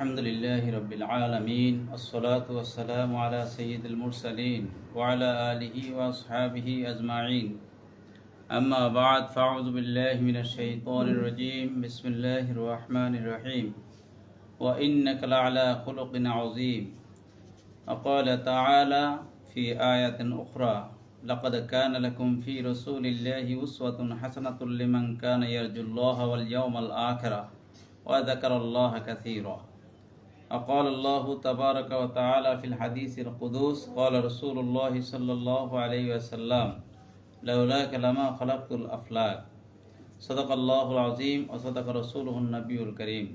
الحمد لله رب العالمين والصلاة والسلام على سيد المرسلين وعلى آله وأصحابه أجمعين. أما بعد فأعوذ بالله من الشيطان الرجيم. بسم الله الرحمن الرحيم. وإنك لعلى خلق عظيم. وقال تعالى في آية أخرى لقد كان لكم في رسول الله أسوة حسنة لمن كان يرجو الله واليوم الآخر. وذكر الله كثيرا. وقال الله تبارك وتعالى في الحديث القدوس قال رسول الله صلى الله عليه وسلم لولاك لما خلقت الأفلاك صدق الله العظيم وصدق رسوله النبي الكريم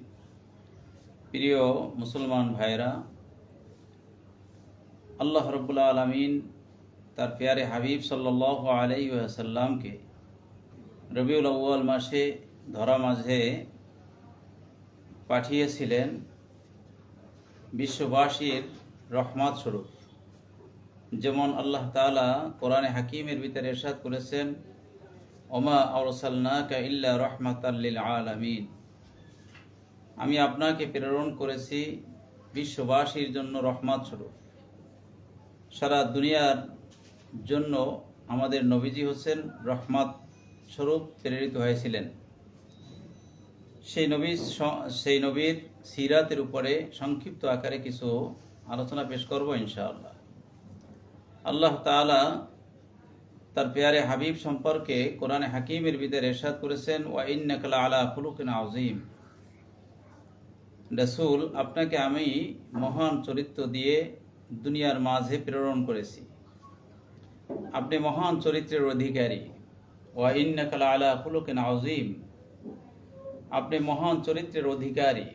প্রিয় মুসলমান ভাইরা আল্লাহ রব্বুল আলমিন তার পেয়ারে হাবিব সাল্লাহ আলাই সাল্লামকে রবিউল আউ্য়াল মাসে ধরা মাঝে পাঠিয়েছিলেন বিশ্ববাসীর রহমত স্বরূপ। যেমন আল্লাহ তালা কোরআনে হাকিমের ভিতরে এরশাদ করেছেন, ওমা আরসাল্লাকা ইল্লা রহমাত আলামিন। আমি আপনাকে প্রেরণ করেছি বিশ্ববাসীর জন্য রহমত স্বরূপ। সারা দুনিয়ার জন্য আমাদের নবীজি হোসেন রহমত স্বরূপ প্রেরিত হয়েছিলেন। সেই নবীর সেই নবীর সিরাতের উপরে সংক্ষিপ্ত আকারে কিছু আলোচনা পেশ করব ইনশাআল্লাহ। আল্লাহ তাআলা তার পেয়ারে হাবিব সম্পর্কে কোরআনে হাকিমের ভিতরে এরশাদ করেছেন, ওয়া ইন্নাকালা আলা খুলুকিন আযীম। রাসূল, আপনাকে আমি মহান চরিত্র দিয়ে দুনিয়ার মাঝে প্রেরণ করেছি। আপনি মহান চরিত্রের অধিকারী। ওয়া ইন্নাকালা আলা খুলুকিন আযীম। আপনি মহান চরিত্রের অধিকারী।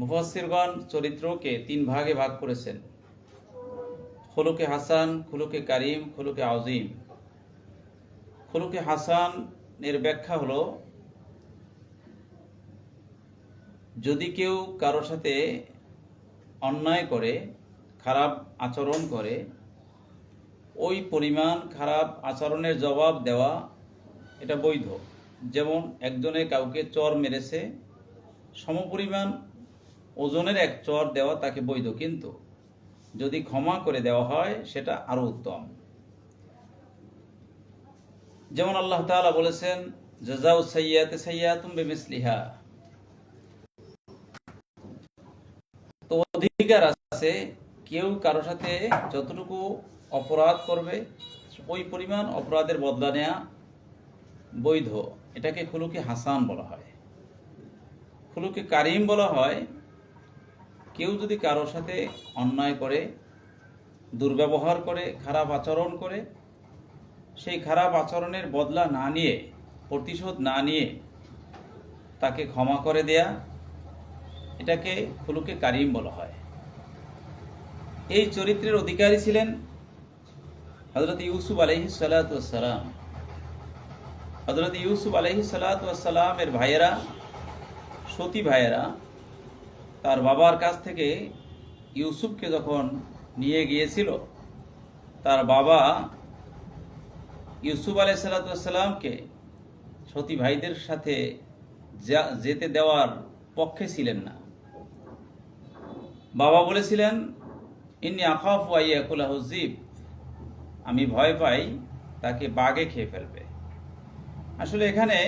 মুফাসিরগণ চরিত্রকে তিন ভাগে ভাগ করেছেন। খুলুকে হাসান, খুলুকে কারিম, খুলুকে আজিম খুলুকে হাসান এর ব্যাখ্যা হলো, যদি কেউ কারোর সাথে অন্যায় করে, খারাপ আচরণ করে, ওই পরিমাণ খারাপ আচরণের জবাব দেওয়া এটা বৈধ। যেমন একজনে কাউকে চর মেরেছে, সমপরিমাণ ওজনের এক চর দেওয়া তাকে বৈধ। কিন্তু যদি ক্ষমা করে দেওয়া হয়, সেটা আরও উত্তম। যেমন আল্লাহ তাআলা বলেছেন জাজাউ সাইয়াতে সাইয়াতুম বিমিসলিহা। তো অধিকার আছে, কেউ কারোর সাথে যতটুকু অপরাধ করবে, ওই পরিমাণ অপরাধের বদলা নেয়া বৈধ। এটাকে খুলুকে হাসান বলা হয়। খুলুকে কারিম বলা হয়, কেউ যদি কারোর সাথে অন্যায় করে, দুর্ব্যবহার করে, খারাপ আচরণ করে, সেই খারাপ আচরণের বদলা না নিয়ে, প্রতিশোধ না নিয়ে তাকে ক্ষমা করে দেয়া, এটাকে খুলুকে কারিম বলা হয়। এই চরিত্রের অধিকারী ছিলেন হজরত ইউসুফ আলহি সালাম। হজরত ইউসুফ আলহি সালাতামের ভাইয়েরা, সতী ভাইয়েরা, তার বাবার কাছ থেকে ইউসুফকে যখন নিয়ে গিয়েছিল, তার বাবা ইউসুফ আলাই সালাতামকে সতী ভাইদের সাথে যেতে দেওয়ার পক্ষে ছিলেন না। বাবা বলেছিলেন, ইন্নি আখাফ আইয়াকুল হুজিব আমি ভয় পাই, তাকে বাগে খেয়ে ফেলবে। আসলে এখানে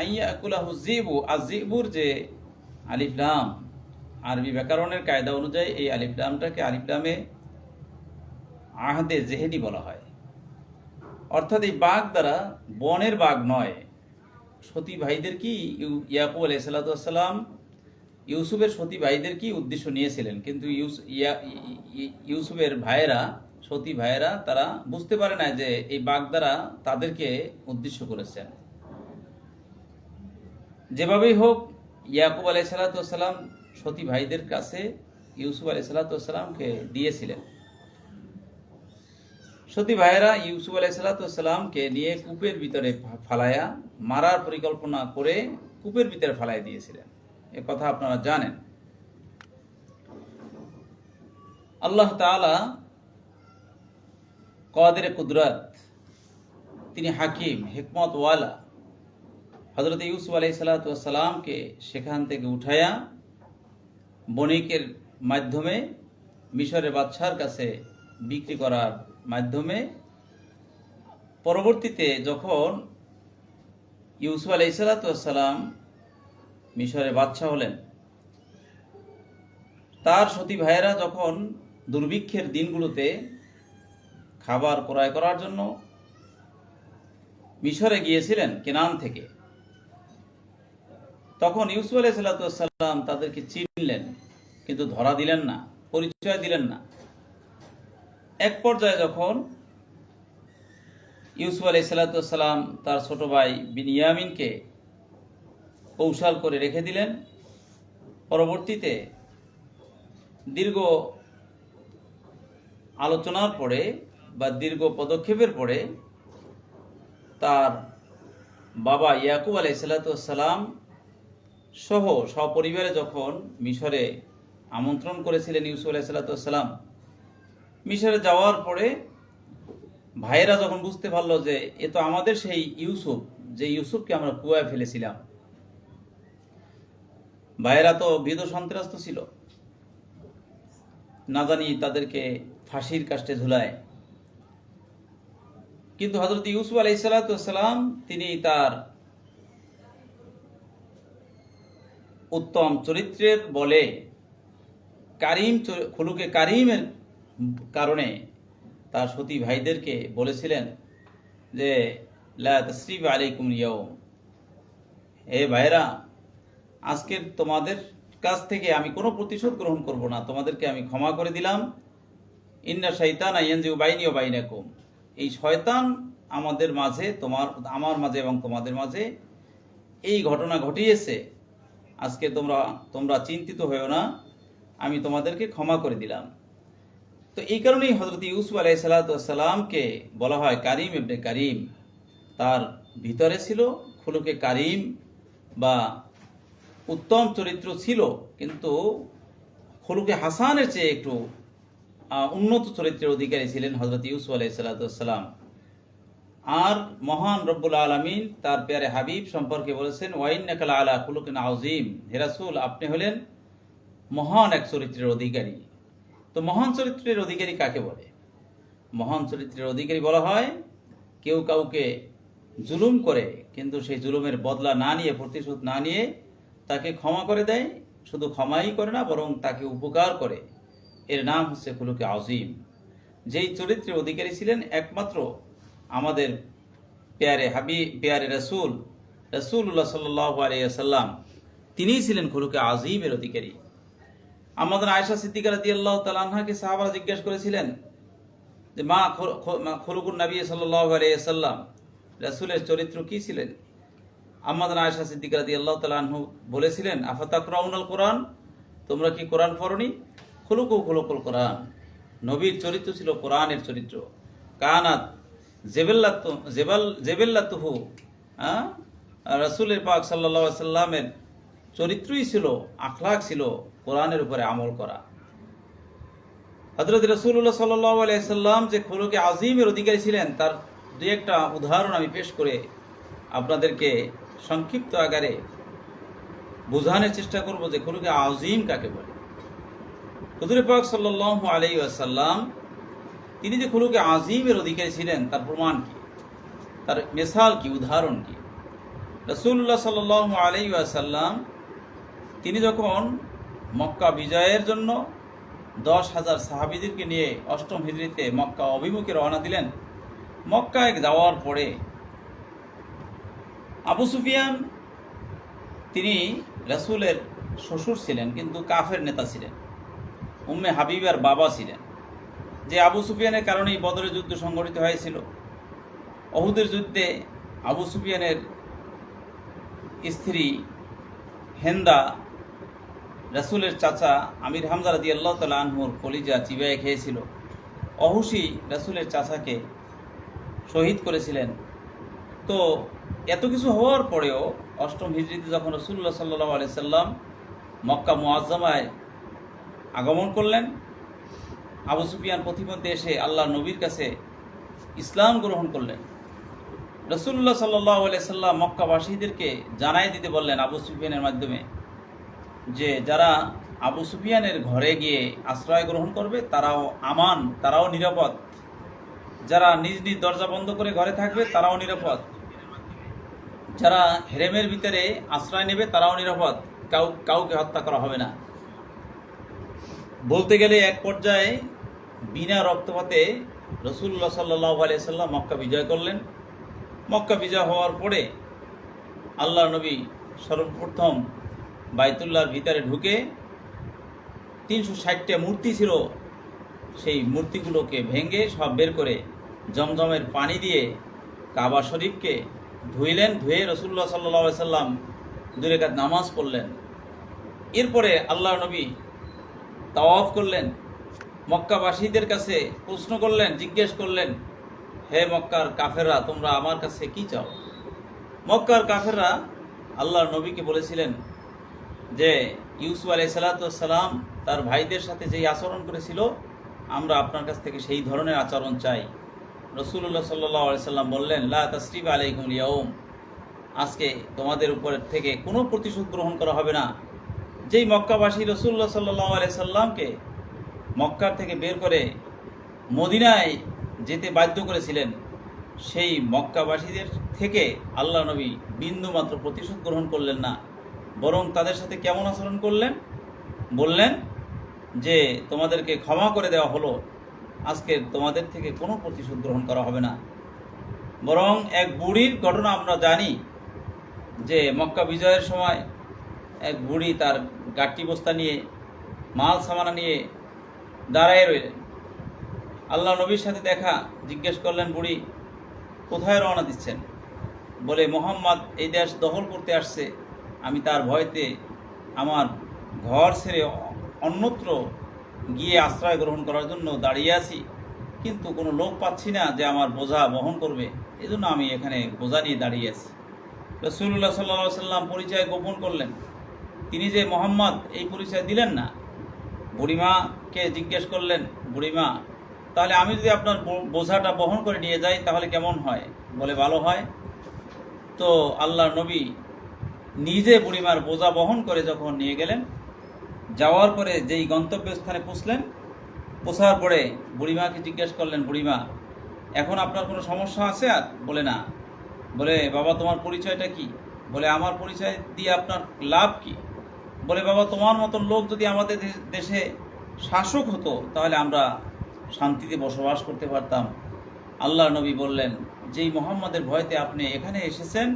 আইয়াকুলা হুজিবু আজিবুর যে আলিফলাম আরবি ব্যাকরণের কায়দা অনুযায়ী এই আলিফলামটাকে আলিফলামে আহদে জেহেদি বলা হয়। অর্থাৎ এই বাঘ দ্বারা বনের বাঘ নয়। সতী ভাইদের কি ইয়াকুব আলাই সাল্লাম ইউসুফের সতী ভাইদের কি উদ্দেশ্য নিয়েছিলেন? কিন্তু ইউসুফের ভাইয়েরা, সতী ভাইয়েরা তারা বুঝতে পারে না যে এই বাঘ দ্বারা তাদেরকে উদ্দেশ্য করেছেন। যেভাবেই হোক, ইয়াকুব আলাই সালাতাম সতী ভাইদের কাছে ইউসুফ আলাই সালাতামকে দিয়েছিলেন। সতী ভাইয়েরা ইউসুফ আলাই সালাতামকে নিয়ে কূপের ভিতরে ফালায়া, মারার পরিকল্পনা করে কূপের ভিতরে ফালাই দিয়েছিলেন। এ কথা আপনারা জানেন। আল্লাহ তালা কদের কুদরত? তিনি হাকিম হেকমত ওয়ালা হজরত ইউসুফ আলাই সালাতামকে সেখান থেকে উঠায়া বণিকের মাধ্যমে মিশরের বাদশার কাছে বিক্রি করার মাধ্যমে পরবর্তীতে যখন ইউসুফ আলাইসালাতাম মিশরের বাদশাহ হলেন, তার সতী ভাইয়েরা যখন দুর্ভিক্ষের দিনগুলোতে খাবার ক্রয় করার জন্য মিশরে গিয়েছিলেন কেনান থেকে তখন ইউসুফ আলাইসাল্লাম তাদেরকে চিনলেন, কিন্তু ধরা দিলেন না, পরিচয় দিলেন না। এক পর্যায়ে যখন ইউসুফ আলাইসাল্লাম তার ছোট ভাই বিনিয়ামিনকে কৌশল করে রেখে দিলেন, পরবর্তীতে দীর্ঘ আলোচনার পরে বা দীর্ঘ পদক্ষেপের পরে তার বাবা ইয়াকুব আলাইসাল্লাম সহ সপরিবারে যখন মিশরে আমন্ত্রণ করেছিলেন ইউসুফ আলাইসাল্লাম মিশরে যাওয়ার পরে ভাইয়েরা যখন বুঝতে পারল যে এ তো আমাদের সেই ইউসুফ, যে ইউসুফকে আমরা কুয়ায় ফেলেছিলাম, ভাইয়েরা তো বিধ সন্ত্রাস্ত ছিল। না জানি তাদেরকে ফাঁসির কাষ্টে ঝুলায়। কিন্তু হজরত ইউসুফ আলাইসালাম তিনি তার উত্তম চরিত্রের বলে কারিম খুলুকে কারিমের কারণে তার সতী ভাইদেরকে বলেছিলেন যে তসরিফ আলাইকুম ইয়াউম হে ভাইরা আজকের তোমাদের কাছ থেকে আমি কোনো প্রতিশোধ গ্রহণ করব না। তোমাদেরকে আমি ক্ষমা করে দিলাম। ইন্না শৈতান আইয়ানজিউ বাইনি ও বাইনাকুম। এই শয়তান আমাদের মাঝে, তোমার, আমার মাঝে এবং তোমাদের মাঝে এই ঘটনা ঘটিয়েছে। আজকে তোমরা তোমরা চিন্তিত হয়েও না, আমি তোমাদেরকে ক্ষমা করে দিলাম। তো এই কারণেই হজরত ইউসুফ আলাই সালাতামকে বলা হয় কারিম এবনে কারিম। তার ভিতরে ছিল খুলুকে কারিম বা উত্তম চরিত্র ছিল, কিন্তু খুলুকে হাসানের চেয়ে একটু উন্নত চরিত্রের অধিকারী ছিলেন হজরত ইউসুফ আলাই সালাতাম আর মহান রব্বুল আলমিন তার পেয়ারে হাবিব সম্পর্কে বলেছেন ওয়াইন নাকাল আলা খুলুকিন আজিম হেরাসুল আপনি হলেন মহান এক চরিত্রের অধিকারী। তো মহান চরিত্রের অধিকারী কাকে বলে? মহান চরিত্রের অধিকারী বলা হয়, কেউ কাউকে জুলুম করে, কিন্তু সেই জুলুমের বদলা না নিয়ে, প্রতিশোধ না নিয়ে তাকে ক্ষমা করে দেয়। শুধু ক্ষমাই করে না, বরং তাকে উপকার করে। এর নাম হচ্ছে কুলুকে আজিম যেই চরিত্রের অধিকারী ছিলেন, একমাত্র আমাদের পেয়ারে হাবি পেয়ারে রসুল রসুল্লাহ সাল্লাহ আলিয়াল্লাম তিনিই ছিলেন খুলুকে আজিমের অধিকারী। আমাদের আয়সা সিদ্দিকা রাদি আল্লাহ তালাহাকে সাহাবারা জিজ্ঞেস করেছিলেন যে, মা খলুকুর নবী সাল্লাহ আলিয়াল্লাম রসুলের চরিত্র কী ছিলেন? আমাদের আয়সা সিদ্দিকা রাদি আল্লাহ তালাহু বলেছিলেন আফাতাক রাউনাল কোরআন? তোমরা কি কোরআন পড়নি? খুলুকু খুলুকুল কোরআন। নবীর চরিত্র ছিল কোরআনের চরিত্র। কানাত জেবেল্লাত, জেবাল, জেবেল্লাতুহু হ্যাঁ রসুলের পাক সাল্লা সাল্লামের চরিত্রই ছিল, আখলাক ছিল কোরআনের উপরে আমল করা। হজরত রসুল্লাহ সাল্লাম যে খুলুকে আজিমের অধিকারী ছিলেন, তার দুই একটা উদাহরণ আমি পেশ করে আপনাদেরকে সংক্ষিপ্ত আকারে বোঝানোর চেষ্টা করব যে খুলুকে আজিম কাকে বলে। হুজুর পাক সাল্লাহ আলাই আসাল্লাম তিনি যে খুলুকে আজিমের অধিকারী ছিলেন, তার প্রমাণ কি? তার মেসাল কি? উদাহরণ কি? রসুল্লাহ সাল আলাই আসাল্লাম তিনি যখন মক্কা বিজয়ের জন্য দশ হাজার সাহাবিদেরকে নিয়ে অষ্টম হিজড়িতে মক্কা অভিমুখে রওনা দিলেন, মক্কায় যাওয়ার পরে আবু সুফিয়ান তিনি রসুলের শ্বশুর ছিলেন, কিন্তু কাফের নেতা ছিলেন। উম্মে হাবিবার বাবা ছিলেন। যে আবু সুফিয়ানের কারণেই বদরের যুদ্ধ সংঘটিত হয়েছিল। অহুদের যুদ্ধে আবু সুফিয়ানের স্ত্রী হেন্দা, রাসুলের চাচা আমির হামজা রাদি আল্লাহ তালা আনহুর কলিজা চিবায়ে খেয়েছিল। অহুসি রাসুলের চাচাকে শহীদ করেছিলেন। তো এত কিছু হওয়ার পরেও অষ্টম হিজড়িতে যখন রসুল্লাহ সাল্লাহ আলি সাল্লাম মক্কা মুআজ্জামায় আগমন করলেন আবু সুফিয়ান প্রতিমধ্যে এসে আল্লাহ নবীর কাছে ইসলাম গ্রহণ করলেন। রসুল্লাহ সাল্লাহ সাল্লাম মক্কাবাসীদেরকে জানাই দিতে বললেন আবু সুফিয়ানের মাধ্যমে যে যারা আবু সুফিয়ানের ঘরে গিয়ে আশ্রয় গ্রহণ করবে, তারাও আমান, তারাও নিরাপদ। যারা নিজ নিজ দরজা বন্ধ করে ঘরে থাকবে, তারাও নিরাপদ। যারা হেরেমের ভিতরে আশ্রয় নেবে, তারাও নিরাপদ। কাউ, কাউকে হত্যা করা হবে না। বলতে গেলে এক পর্যায়ে বিনা রক্তপাতে রসুল্লাহ সাল্লাহ আলিয়াল্লাম মক্কা বিজয় করলেন। মক্কা বিজয় হওয়ার পরে আল্লাহ নবী সর্বপ্রথম বাইতুল্লাহর ভিতরে ঢুকে তিনশো ষাটটা মূর্তি ছিল, সেই মূর্তিগুলোকে ভেঙে সব বের করে জমজমের পানি দিয়ে কাবা শরীফকে ধুইলেন, ধুয়ে রসুল্লাহ সাল্লাহ সাল্লাম দুরেকাত নামাজ পড়লেন। এরপরে আল্লাহ নবী তাওয়াফ করলেন। মক্কাবাসীদের কাছে প্রশ্ন করলেন, জিজ্ঞেস করলেন, হে মক্কার কাফেররা, তোমরা আমার কাছে কি চাও? মক্কার কাফেররা আল্লাহর নবীকে বলেছিলেন যে, ইউসুফ আলাই সালাতাম তার ভাইদের সাথে যেই আচরণ করেছিল, আমরা আপনার কাছ থেকে সেই ধরনের আচরণ চাই। রসুল্লাহ সাল্লাহ সাল্লাম বললেন, লা তসরিফ আলাইকুম ইয়াউম আজকে তোমাদের উপর থেকে কোনো প্রতিশোধ গ্রহণ করা হবে না। যেই মক্কাবাসী রসুল্লাহ সাল্লাহ আলাই সাল্লামকে মক্কার থেকে বের করে মদিনায় যেতে বাধ্য করেছিলেন সেই মক্কাবাসীদের থেকে আল্লাহ নবী বিন্দু মাত্র প্রতিশোধ গ্রহণ করলেন না। বরং তাদের সাথে কেমন আচরণ করলেন? বললেন যে, তোমাদেরকে ক্ষমা করে দেওয়া হলো। আজকে তোমাদের থেকে কোনো প্রতিশোধ গ্রহণ করা হবে না। বরং এক বুড়ির ঘটনা আমরা জানি যে, মক্কা বিজয়ের সময় এক বুড়ি তার গাঠি বস্তা নিয়ে, মাল সামানা নিয়ে দাঁড়ায় রইলেন। আল্লাহ নবীর সাথে দেখা জিজ্ঞেস করলেন, বুড়ি, কোথায় রওনা দিচ্ছেন? বলে, মোহাম্মদ, এই দেশ দখল করতে আসছে। আমি তার ভয়তে আমার ঘর ছেড়ে অন্যত্র গিয়ে আশ্রয় গ্রহণ করার জন্য দাঁড়িয়ে আছি, কিন্তু কোনো লোক পাচ্ছি না যে আমার বোঝা বহন করবে। এজন্য আমি এখানে বোঝা নিয়ে দাঁড়িয়ে আছি। রসুল্লাহ সাল্লা সাল্লাম পরিচয় গোপন করলেন। তিনি যে, মোহাম্মদ, এই পরিচয় দিলেন না? বুড়িমাকে জিজ্ঞেস করলেন, বুড়িমা, তাহলে আমি যদি আপনার বোঝাটা বহন করে নিয়ে যাই, তাহলে কেমন হয়? বলে ভালো হয়। তো আল্লাহ নবী নিজে বুড়িমার বোঝা বহন করে যখন নিয়ে গেলেন, যাওয়ার পরে যেই গন্তব্যস্থানে পৌঁছলেন, পৌঁছার পরে বুড়িমাকে জিজ্ঞেস করলেন, বুড়িমা, এখন আপনার কোনো সমস্যা আছে? আর বলে না। বলে, বাবা, তোমার পরিচয়টা কি? বলে, আমার পরিচয় দিয়ে আপনার লাভ কি? বলে, বাবা, তোমার মতন লোক যদি আমাদের দেশে শাসক হতো, তাহলে আমরা শান্তিতে বসবাস করতে পারতাম। আল্লাহ নবী বললেন, যেই মোহাম্মদের ভয়তে আপনি এখানে এসেছেন,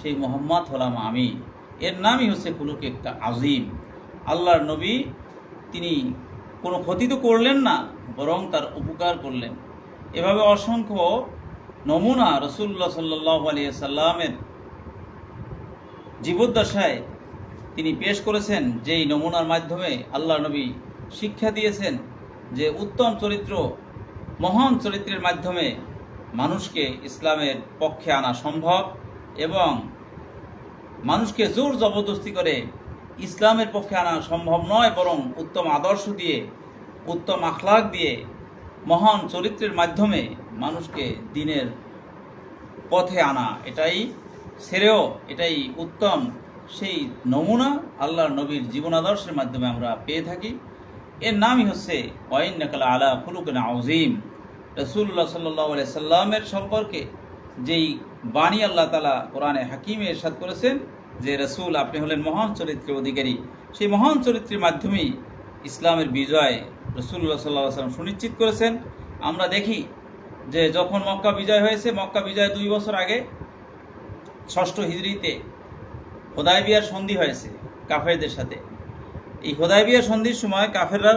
সেই মোহাম্মদ হলাম আমি। এর নামই হচ্ছে কুলুক একটা আজিম। আল্লাহর নবী, তিনি কোনো ক্ষতি তো করলেন না, বরং তার উপকার করলেন। এভাবে অসংখ্য নমুনা রসুল্লাহ সাল্লাহ আলিয়া সাল্লামের জীবদ্দশায় তিনি পেশ করেছেন, যেই নমুনার মাধ্যমে আল্লাহ নবী শিক্ষা দিয়েছেন যে উত্তম চরিত্র, মহান চরিত্রের মাধ্যমে মানুষকে ইসলামের পক্ষে আনা সম্ভব এবং মানুষকে জোর জবরদস্তি করে ইসলামের পক্ষে আনা সম্ভব নয়, বরং উত্তম আদর্শ দিয়ে, উত্তম আখলাক দিয়ে মহান চরিত্রের মাধ্যমে মানুষকে দিনের পথে আনা। এটাই শ্রেয়, এটাই উত্তম, সেই নমুনা আল্লাহর নবীর জীবন আদর্শের মাধ্যমে আমরা পেয়ে থাকি। এর নামই হচ্ছে ওয়াইন আলা ফুলুকিন আউজিম রসুল্লাহ সাল্লাহ সাল্লামের সম্পর্কে যেই বাণী আল্লাহ তালা কোরআনে হাকিমে এরশাদ করেছেন যে, রসুল, আপনি হলেন মহান চরিত্রের অধিকারী। সেই মহান চরিত্রের মাধ্যমেই ইসলামের বিজয় রসুল্লাহ সাল্লাহ সাল্লাম সুনিশ্চিত করেছেন। আমরা দেখি যে, যখন মক্কা বিজয় হয়েছে, মক্কা বিজয় দুই বছর আগে ষষ্ঠ হিজড়িতে হোদাইবিয়ার সন্ধি হয়েছে কাফেরদের সাথে। এই হোদাইবিয়ার সন্ধির সময় কাফেররা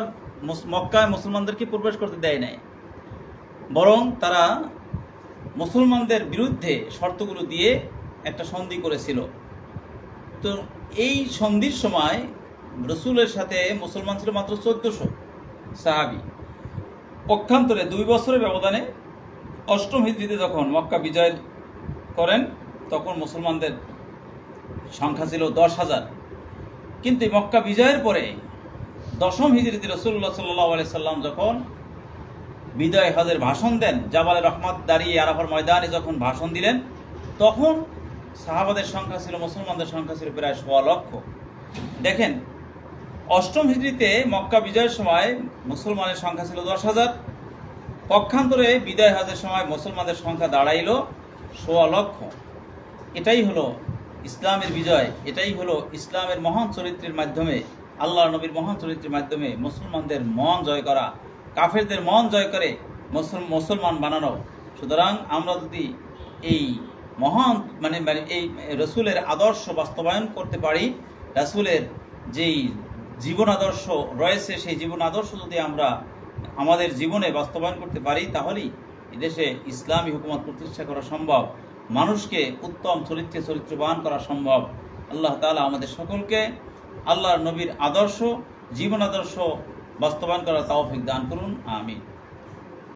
মক্কায় মুসলমানদেরকে প্রবেশ করতে দেয় নাই। বরং তারা মুসলমানদের বিরুদ্ধে শর্তগুলো দিয়ে একটা সন্ধি করেছিল। তো এই সন্ধির সময় রসুলের সাথে মুসলমান ছিল মাত্র চোদ্দশো সাহাবি। পক্ষান্তরে দুই বছরের ব্যবধানে অষ্টম হিজড়িতে যখন মক্কা বিজয় করেন, তখন মুসলমানদের সংখ্যা ছিল দশ হাজার। কিন্তু মক্কা বিজয়ের পরে দশম হিজড়িতে রসুল্লাহ সাল্লাহ আলি সাল্লাম যখন বিদায় হজের ভাষণ দেন, জাবালে রহমত দাঁড়িয়ে আরাফার ময়দানে যখন ভাষণ দিলেন, তখন সাহাবাদের সংখ্যা ছিল, মুসলমানদের সংখ্যা ছিল প্রায় সোয়া লক্ষ। দেখেন, অষ্টম হিজড়িতে মক্কা বিজয়ের সময় মুসলমানের সংখ্যা ছিল দশ হাজার। পক্ষান্তরে বিদায় হজের সময় মুসলমানদের সংখ্যা দাঁড়াইল সোয়া লক্ষ। এটাই হলো ইসলামের বিজয়, এটাই হলো ইসলামের মহান চরিত্রের মাধ্যমে আল্লাহ নবীর মহান চরিত্রের মাধ্যমে মুসলমানদের মন জয় করা, কাফেরদের মন জয় করে মুসল- মুসলমান বানানো। সুতরাং আমরা যদি এই মহান মানে মানে এই রসুলের আদর্শ বাস্তবায়ন করতে পারি, রাসূলের যেই জীবন আদর্শ রয়েছে, সেই জীবন আদর্শ যদি আমরা আমাদের জীবনে বাস্তবায়ন করতে পারি, তাহলেই এদেশে ইসলামী হুকুমত প্রতিষ্ঠা করা সম্ভব। মানুষকে উত্তম চরিত্রে চরিত্রবান করা সম্ভব। আল্লাহ তালা আমাদের সকলকে আল্লাহর নবীর আদর্শ, জীবন আদর্শ বাস্তবায়ন করার তাওফিক দান করুন। আমিন।